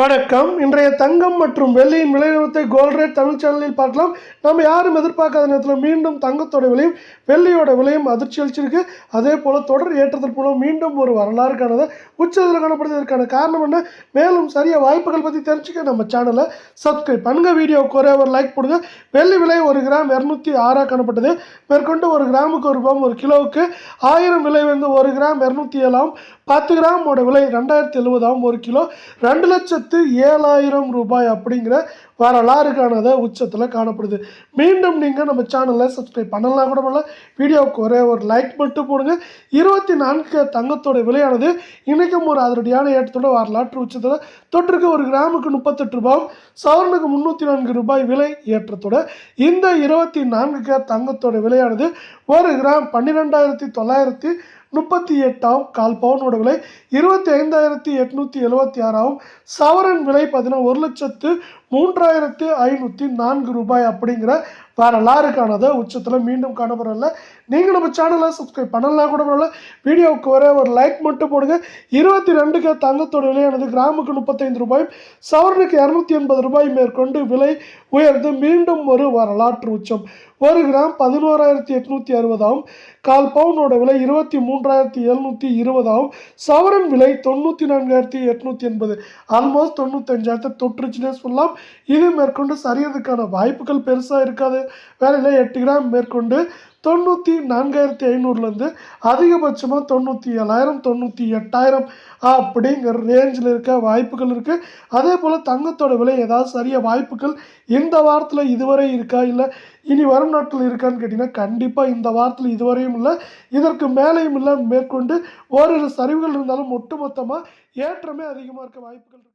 வணக்கம். இன்றைய தங்கம் மற்றும் வெள்ளியின் விலை நிலவரத்தை கோல்ட் ரேட் தமிழ் சேனலில் பார்க்கலாம். நம்ம யாரும் எதிர்பார்க்காத நேரத்தில் மீண்டும் தங்கத்தோட விலையும் வெள்ளியோட விலையும் அதிர்ச்சி அளிச்சிருக்கு. அதே போல் தொடர் ஏற்றத்தின் மூலம் மீண்டும் ஒரு வரலாறு காணது உச்சத்தில் காணப்படுவதற்கான காரணம் என்ன? மேலும் சரிய வாய்ப்புகள் பற்றி தெரிஞ்சுக்க நம்ம சேனலை சப்ஸ்கிரைப் பண்ணுங்க. வீடியோவுக்கு ஒரே ஒரு லைக் போடுங்க. வெள்ளி விலை ஒரு கிராம் இரநூத்தி ஆறாக காணப்பட்டது. மேற்கொண்டு ஒரு கிராமுக்கு ஒரு ரூபாய் ஒரு கிலோவுக்கு ஆயிரம் விலை வந்து ஒரு கிராம் இரநூத்தி ஏழாம் பத்து கிராமோட விலை ரெண்டாயிரத்தி எழுபதாம் ஒரு கிலோ ரெண்டு லட்சத்து ஏழாயிரம் ரூபாய் அப்படிங்கிற வரலாறுக்கானதை உச்சத்தில் காணப்படுது. மீண்டும் நீங்கள் நம்ம சேனலை சப்ஸ்கிரைப் பண்ணலாம் கூட பண்ணல வீடியோவுக்கு ஒரே ஒரு லைக் மட்டும் போடுங்க. இருபத்தி நான்கு தங்கத்தோட விலையானது இன்றைக்கும் ஒரு அதிரடியான ஏற்றத்தோட வரலாற்று உச்சத்தில் தொற்றுக்கு ஒரு கிராமுக்கு முப்பத்தெட்டு ரூபாய் சவரனுக்கு முந்நூற்றி நான்கு ரூபாய் விலை ஏற்றத்தோட இந்த இருபத்தி நான்கு தங்கத்தோட விலையானது ஒரு கிராம் பன்னிரெண்டாயிரத்தி தொள்ளாயிரத்தி முப்பத்தி எட்டாம் கால் பவுனோட விலை இருபத்தி ஐந்தாயிரத்தி எட்நூற்றி எழுபத்தி ஆறாவும் சவரன் விலை பார்த்தீங்கன்னா ஒரு லட்சத்து மூன்றாயிரத்து ஐநூற்றி நான்கு ரூபாய் அப்படிங்கிற வரலாறு உச்சத்தில் மீண்டும் காணப்படல நீங்கள் நம்ம சேனலை சப்ஸ்கிரைப் பண்ணலாம் கூட பரவாயில்ல. வீடியோவுக்கு ஒரே ஒரு லைக் மட்டும் போடுங்க. இருபத்தி ரெண்டுக்கு தங்கத்தோட விலையானது கிராமுக்கு முப்பத்தைந்து ரூபாயும் சவரனுக்கு இரநூத்தி எண்பது ரூபாய் மேற்கொண்டு விலை உயர்ந்து மீண்டும் ஒரு வரலாற்று உச்சம். ஒரு கிராம் பதினோராயிரத்தி எட்நூற்றி அறுபதாகவும் கால் பவுனோட விலை இருபத்தி மூன்றாயிரத்தி எழுநூற்றி இருபதாகவும் சவரன் விலை தொண்ணூற்றி நான்காயிரத்தி எட்நூற்றி எண்பது ஆல்மோஸ்ட் தொண்ணூத்தஞ்சாயிரத்தை தொற்றுச்சுன்னே சொல்லலாம். இது மேற்கொண்டு சரியறதுக்கான வாய்ப்புகள் பெருசாக இருக்காது. வேலையில் எட்டு கிராம் மேற்கொண்டு தொண்ணூற்றி நான்காயிரத்தி ஐநூறுலேருந்து அதிகபட்சமாக தொண்ணூற்றி ஏழாயிரம் தொண்ணூற்றி எட்டாயிரம் அப்படிங்கிற ரேஞ்சில் இருக்க வாய்ப்புகள் இருக்குது அதே போல் தங்கத்தோட விலை ஏதாவது சரியாக வாய்ப்புகள் இந்த வாரத்தில் இதுவரை இருக்கா? இல்லை இனி வரும் நாட்கள் இருக்கான்னு கேட்டிங்கன்னா கண்டிப்பாக இந்த வாரத்தில் இதுவரையும் இல்லை. இதற்கு மேலேயும் இல்லை. மேற்கொண்டு ஓரிரு சரிவுகள் இருந்தாலும் ஒட்டுமொத்தமாக ஏற்றமே அதிகமாக இருக்க வாய்ப்புகள்